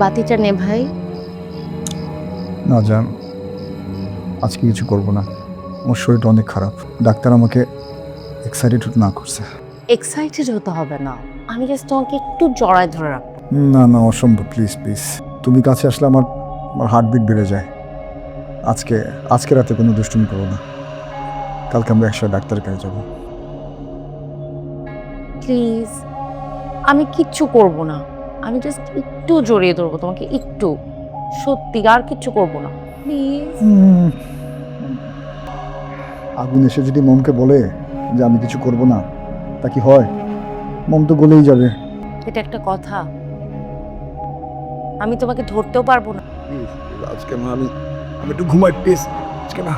বাতিটা নে ভাই। না জান আজকে কিছু করব না। আমার শরীরটা অনেক খারাপ। ডাক্তার আমাকে এক্সাইটেড না করছে। এক্সাইটেড হতে হবে না। আমি জাস্ট তোমাকে একটু জড়ায় ধরে রাখব। না না অসম্ভব প্লিজ প্লিজ তুমি কাছে আসলে আমার আমার হার্টবিট বেড়ে যায়। আজকে আজকে রাতে কোনো দুষ্টুমি করব না। কালকে আমরা একসাথে ডাক্তারের কাছে যাব। প্লিজ আমি কিচ্ছু করব না। আমি জাস্ট একটু জড়িয়ে ধরবো তোমাকে একটু। সত্যি আর কিচ্ছু করব না। প্লিজ আগুন এসে যদি মমকে বলে যে আমি কিছু করব না তা কি হয়? মম তো গলেই যাবে। এটা একটা কথা। আমি তোমাকে ধরতেও পারব না। আজকে না আমি আমি একটু ঘুমাই প্লিজ আজকে না।